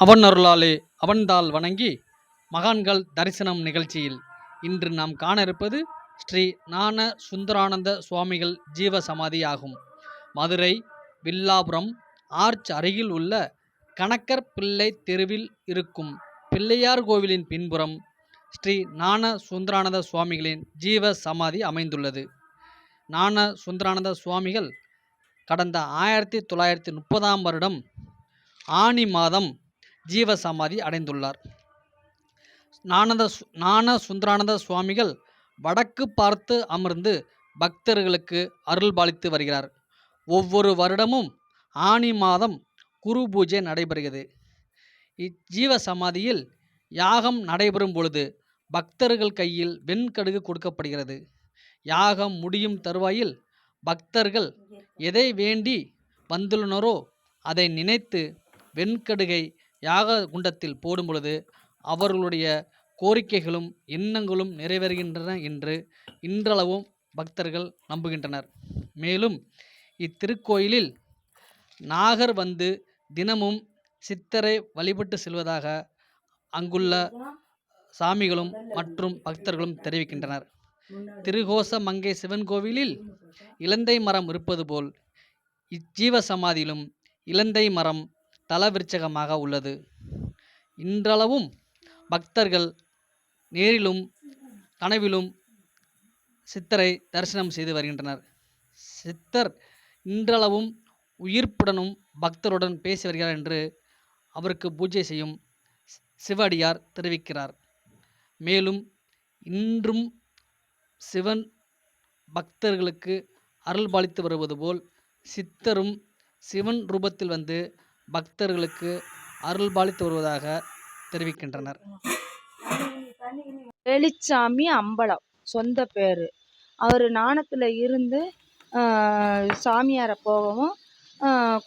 அவன் அருளாலே அவன்தாள் வணங்கி மகான்கள் தரிசனம் நிகழ்ச்சியில் இன்று நாம் காண இருப்பது ஸ்ரீ ஞான சுந்தரானந்த சுவாமிகள் ஜீவ சமாதி ஆகும் மதுரை வில்லாபுரம் ஆர்ச் அருகில் உள்ள கணக்கர் பிள்ளை தெருவில் இருக்கும் பிள்ளையார் கோவிலின் பின்புறம் ஸ்ரீ ஞான சுந்தரானந்த சுவாமிகளின் ஜீவ சமாதி அமைந்துள்ளது. ஞான சுந்தரானந்த சுவாமிகள் கடந்த ஆயிரத்தி தொள்ளாயிரத்தி முப்பதாம் வருடம் ஆனி மாதம் ஜீவ சமாதி அடைந்துள்ளார். ஞானத சு- ஞான சுந்தரானந்த சுவாமிகள் வடக்கு பார்த்து அமர்ந்து பக்தர்களுக்கு அருள் பாலித்து வருகிறார். ஒவ்வொரு வருடமும் ஆனி மாதம் குரு பூஜை நடைபெறுகிறது. இஜீவ சமாதியில் யாகம் நடைபெறும் பொழுது பக்தர்கள் கையில் வெண்கடுகு கொடுக்கப்படுகிறது. யாகம் முடியும் தருவாயில் பக்தர்கள் எதை வேண்டி வந்துள்ளனரோ அதை நினைத்து வெண்கடுகை யாக குண்டத்தில் போடும் பொழுது அவர்களுடைய கோரிக்கைகளும் எண்ணங்களும் நிறைவேறுகின்றன என்று இன்றளவும் பக்தர்கள் நம்புகின்றனர். மேலும் இத்திருக்கோயிலில் நாகர் வந்து தினமும் சித்தரை வழிபட்டு செல்வதாக அங்குள்ள சாமிகளும் மற்றும் பக்தர்களும் தெரிவிக்கின்றனர். திருகோச மங்கை சிவன் கோவிலில் இலந்தை மரம் இருப்பது போல் இச்சீவ சமாதியிலும் இலந்தை மரம் தலவிருச்சகமாக உள்ளது. இன்றளவும் பக்தர்கள் நேரிலும் கனவிலும் சித்தரை தரிசனம் செய்து வருகின்றனர். சித்தர் இன்றளவும் உயிர்ப்புடனும் பக்தருடன் பேசி வருகிறார் என்று அவருக்கு பூஜை செய்யும் சிவடியார் தெரிவிக்கிறார். மேலும் இன்றும் சிவன் பக்தர்களுக்கு அருள் பாலித்து வருவது போல் சித்தரும் சிவன் ரூபத்தில் வந்து பக்தர்களுக்கு அருள் பாலித்து வருவதாக தெரிவிக்கின்றனர். வெளிச்சாமி அம்பலம் சொந்த பேர். அவர் நாணத்தில் இருந்து சாமியாரை போகவும்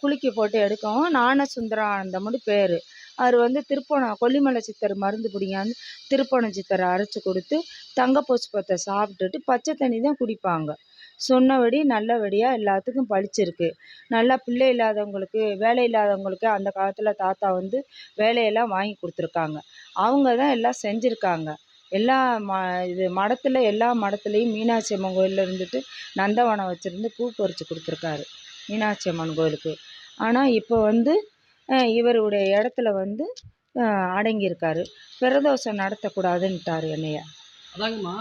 குளிக்க போட்டு எடுக்கவும் நாண சுந்தரானந்தம்னு பேர். அவர் வந்து திருப்போணம் கொல்லிமலை சித்தர் மருந்து பிடிங்காந்து திருப்போணம் சித்தரை அரைச்சி கொடுத்து தங்க புஷ்பத்தை சாப்பிட்டுட்டு பச்சை தண்ணி தான் குடிப்பாங்க. சொன்னபடி நல்லபடியாக எல்லாத்துக்கும் பளிச்சிருக்கு நல்லா பிள்ளை இல்லாதவங்களுக்கு வேலை இல்லாதவங்களுக்கு அந்த காலத்தில் தாத்தா வந்து வேலையெல்லாம் வாங்கி கொடுத்துருக்காங்க. அவங்க தான் எல்லாம் செஞ்சுருக்காங்க. எல்லா ம இது மடத்தில் எல்லா மடத்துலேயும் மீனாட்சி அம்மன் கோயிலில் இருந்துட்டு நந்தவனம் வச்சுருந்து பூ பறித்து கொடுத்துருக்காரு. மீனாட்சி அம்மன் கோயிலுக்கு. ஆனால் இப்போ வந்து இவருடைய இடத்துல வந்து அடங்கியிருக்காரு. பிரதோஷம் நடத்தக்கூடாதுன்ட்டார் என்னைய. அதாங்கம்மா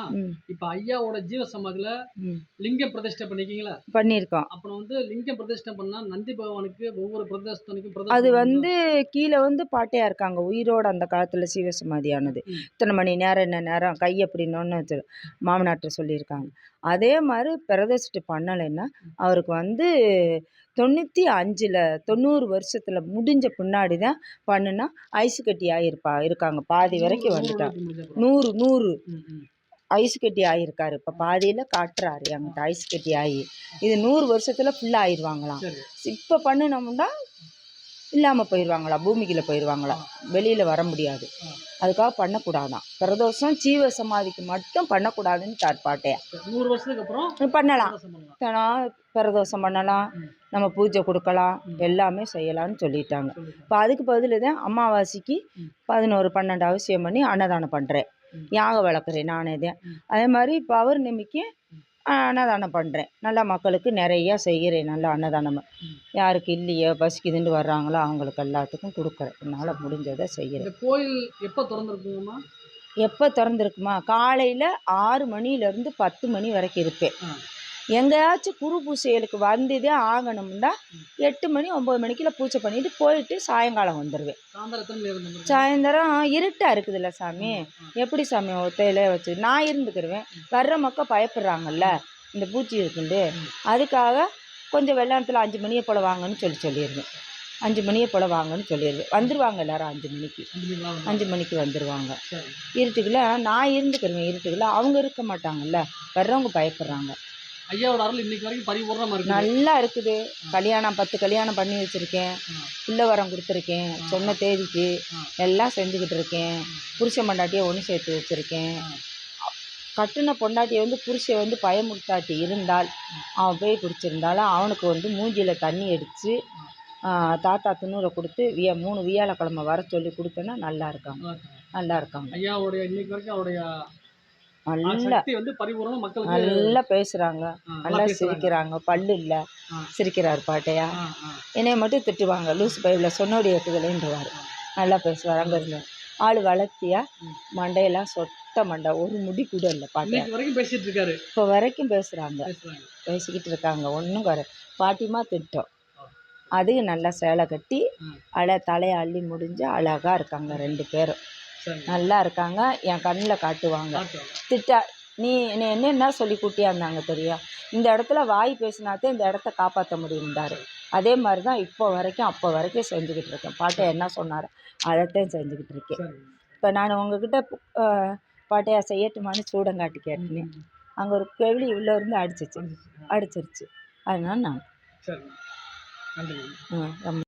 இப்ப ஐயாவோட ஜீவ சமாதியில ம். லிங்க பிரதிஷ்டை பண்ணிருக்கீங்களா? பண்ணியிருக்கோம் அப்புறம் வந்து லிங்க பிரதிஷ்டை பண்ணா நந்தி பகவானுக்கு ஒவ்வொரு பிரதேசத்தனுக்கும் அது வந்து கீழே வந்து பாட்டையாக இருக்காங்க. உயிரோட அந்த காலத்தில் சிவசமாதியானது ம். இத்தனை மணி நேரம் என்ன நேரம் கை அப்படின்னொன்னு வச்சு மாமனார்ட்ட சொல்லியிருக்காங்க. அதே மாதிரி பிரதர்ஷிட்டு பண்ணலைன்னா அவருக்கு வந்து தொண்ணூற்றி அஞ்சில் தொண்ணூறு வருஷத்தில் முடிஞ்ச பின்னாடி தான் பண்ணுனா ஐஸ் கட்டி ஆகிருப்பா இருக்காங்க. பாதி வரைக்கும் வந்துட்டான் நூறு நூறு. ஐஸ் கட்டி ஆகியிருக்காரு இப்போ பாதியில் காட்டுறாரு. என்கிட்ட ஐஸ் கட்டி ஆகி இது நூறு வருஷத்தில் ஃபுல்லாக ஆயிடுவாங்களாம் இப்போ பண்ணினோம்னா இல்லாமல் போயிடுவாங்களா பூமிக்குள்ள போயிடுவாங்களா வெளியில் வர முடியாது. அதுக்காக பண்ணக்கூடாதாம். பிரதோஷம் ஜீவ சமாதிக்கு மட்டும் பண்ணக்கூடாதுன்னு தாட்பாட்டையா நூறு வருஷத்துக்கு அப்புறம் பண்ணலாம். பிரதோஷம் பண்ணலாம். நம்ம பூஜை கொடுக்கலாம். எல்லாமே செய்யலாம்னு சொல்லிட்டாங்க. இப்போ அதுக்கு பதில் தான் அமாவாசைக்கு. பதினோரு பன்னெண்டு அவசியம் பண்ணி அன்னதானம் பண்ணுறேன் ம். யாகம் வளர்க்குறேன் நானே ம். அதே மாதிரி பௌர்ணமிக்கு அன்னதானம் பண்ணுறேன் நல்லா மக்களுக்கு நிறையா செய்கிறேன். நல்லா அன்னதானம். யாருக்கு இல்லையோ பசிக்குதுன்னு வர்றாங்களோ அவங்களுக்கு எல்லாத்துக்கும் கொடுக்குறேன். என்னால் முடிஞ்சதை செய்கிறேன். கோயில் எப்ப திறந்திருக்குங்கம்மா? எப்போ திறந்துருக்குமா? காலையில் ஆறு மணிலேருந்து பத்து மணி வரைக்கும் இருப்பேன். எங்கேயாச்சும் குரு பூசைகளுக்கு வந்ததே ஆகணும்னா. எட்டு மணி ஒம்பது மணிக்குள்ள பூஜை பண்ணிட்டு போயிட்டு சாயங்காலம் வந்துடுவேன் சாயந்தரம் இருட்டாக இருக்குதுல்ல சாமி? எப்படி சாமி ஒத்தையில வச்சு? நான் இருந்துக்கிருவேன். வர்ற மக்கள் பயப்படுறாங்கல்ல இந்த பூச்சி இருக்குண்டு. அதுக்காக கொஞ்சம் வெள்ளாணத்தில் அஞ்சு மணியை போல் வாங்கன்னு சொல்லி சொல்லிடுவேன் அஞ்சு மணியை போல் வாங்கன்னு சொல்லிடுவேன் வந்துடுவாங்க எல்லாரும் அஞ்சு மணிக்கு. அஞ்சு மணிக்கு வந்துடுவாங்க இருட்டுக்குள்ள நான் இருந்துக்கிருவேன் இருட்டுக்குள்ள அவங்க இருக்க மாட்டாங்கல்ல வர்றவங்க பயப்படுறாங்க. ஐயாவோட அருள் இன்னைக்கு வரைக்கும் பரிபூர்ணமா இருக்கு நல்லா இருக்குது கல்யாணம் பத்து கல்யாணம் பண்ணி வச்சுருக்கேன். பிள்ளை வரம் கொடுத்துருக்கேன். சொன்ன தேதிக்கு. எல்லாம் செஞ்சுக்கிட்டு இருக்கேன் புருஷன் பொண்டாட்டியை ஒன்று சேர்த்து வச்சுருக்கேன். கட்டுன பொண்டாட்டியை வந்து புருஷன் வந்து பயமுறுத்தாட்டி இருந்தால் அவன் போய் பிடிச்சிருந்தாலும் அவனுக்கு வந்து மூஞ்சியில் தண்ணி அடித்து தாத்தா துண்ணூரை கொடுத்து விய மூணு வியாழக்கிழமை வர சொல்லி கொடுத்தேன்னா நல்லா இருக்காங்க நல்லா இருக்காங்க ஐயாவுடைய இன்னைக்கு வரைக்கும் அவருடைய நல்லா நல்லா பேசுகிறாங்க நல்லா. சிரிக்கிறாங்க. பல்லு இல்லை. சிரிக்கிறார் பாட்டையா. என்னைய மட்டும் திட்டுவாங்க. லூஸ் பைபில் சொன்னோடி ஏற்றுதலேன்றவார் நல்லா பேசுவார். அங்கே இருந்து. ஆள் வளர்த்தியா. மண்டையெல்லாம் சொட்ட மண்டை. ஒரு முடி கூட இல்லை பாட்டையா இன்னைக்கு வரைக்கும் பேசிட்டு இருக்காரு. இப்போ வரைக்கும் பேசுகிறாங்க பேசுறாங்க. பேசிக்கிட்டு இருக்காங்க. ஒன்றும் குறை. பாட்டிமா திட்டம். அதுக்கு நல்லா சேலை கட்டி. அழ தலையை அள்ளி முடிஞ்சு அழகாக இருக்காங்க ரெண்டு பேரும். நல்லா இருக்காங்க என் கண்ணில் காட்டுவாங்க. திட்டா நீ என்னை என்னென்ன சொல்லி கூட்டியாந்தாங்க தெரியும்? இந்த இடத்துல வாய் பேசினாத்தே இந்த இடத்த காப்பாற்ற முடியும்டாரு அதே மாதிரி தான் இப்போ வரைக்கும் அப்போ வரைக்கும் செஞ்சுக்கிட்டு இருக்கேன். பாட்டை என்ன சொன்னார்? அதைத்தான் செஞ்சுக்கிட்டு இருக்கேன். இப்போ நான் உங்ககிட்ட பாட்டையா செய்யட்டுமான்னு சூடங்காட்டி கேட்டேன். அங்கே ஒரு கெவிலி உள்ளே இருந்து அடிச்சிச்சு. அடிச்சிருச்சு. அதனால நான். நன்றி. ரொம்ப